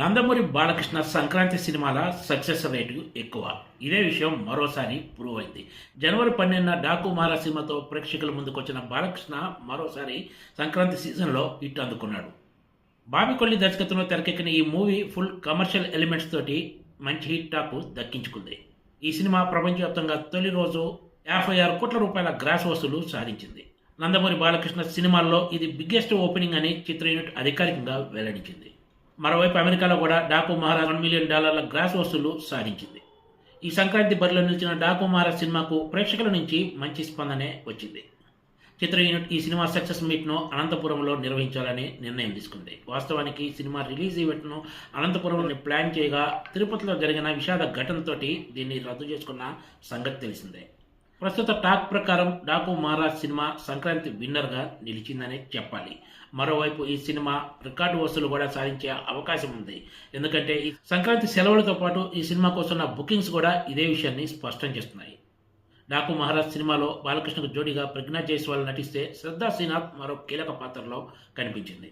నందమూరి బాలకృష్ణ సంక్రాంతి సినిమాల success rate ఎక్కువ. ఇదే విషయం మరోసారి ప్రూవ్ అయింది. జనవరి పన్నెండున డాకు మారా సినిమాతో ప్రేక్షకుల ముందుకొచ్చిన బాలకృష్ణ మరోసారి సంక్రాంతి సీజన్లో హిట్ అందుకున్నాడు. బాబికొల్లి దర్శకత్వంలో తెరకెక్కిన ఈ మూవీ ఫుల్ కమర్షియల్ ఎలిమెంట్స్ తోటి మంచి హిట్ టాక్ దక్కించుకుంది. ఈ సినిమా ప్రపంచవ్యాప్తంగా తొలి రోజు యాభై ఆరు కోట్ల రూపాయల గ్రాస్ వసూలు సాధించింది. నందమూరి బాలకృష్ణ సినిమాల్లో ఇది బిగ్గెస్ట్ ఓపెనింగ్ అని చిత్ర యూనిట్ అధికారికంగా వెల్లడించింది. మరోవైపు అమెరికాలో కూడా డాకు మహారాజ్ వన్ మిలియన్ డాలర్ల గ్రాస్ వసూలు సాధించింది. ఈ సంక్రాంతి బరిలో నిలిచిన డాకు మహారాజ్ సినిమాకు ప్రేక్షకుల నుంచి మంచి స్పందనే వచ్చింది. చిత్ర యూనిట్ ఈ సినిమా సక్సెస్ మీట్ను అనంతపురంలో నిర్వహించాలని నిర్ణయం తీసుకుంది. వాస్తవానికి సినిమా రిలీజ్ ఈవెంట్ను అనంతపురంలో ప్లాన్ చేయగా తిరుపతిలో జరిగిన విషాద ఘటనతోటి దీన్ని రద్దు చేసుకున్న సంగతి తెలిసిందే. ప్రస్తుత టాక్ ప్రకారం డాకు మహారాజ్ సినిమా సంక్రాంతి విన్నర్గా నిలిచిందని చెప్పాలి. మరోవైపు ఈ సినిమా రికార్డు వసూలు కూడా సాధించే అవకాశం ఉంది. ఎందుకంటే ఈ సంక్రాంతి సెలవులతో పాటు ఈ సినిమాకు వస్తున్న బుకింగ్స్ కూడా ఇదే విషయాన్ని స్పష్టం చేస్తున్నాయి. డాకు మహారాజ్ సినిమాలో బాలకృష్ణకు జోడీగా ప్రజ్ఞా జైస్వాల్ నటిస్తే శ్రద్ధా శ్రీనాథ్ మరో కీలక పాత్రలో కనిపించింది.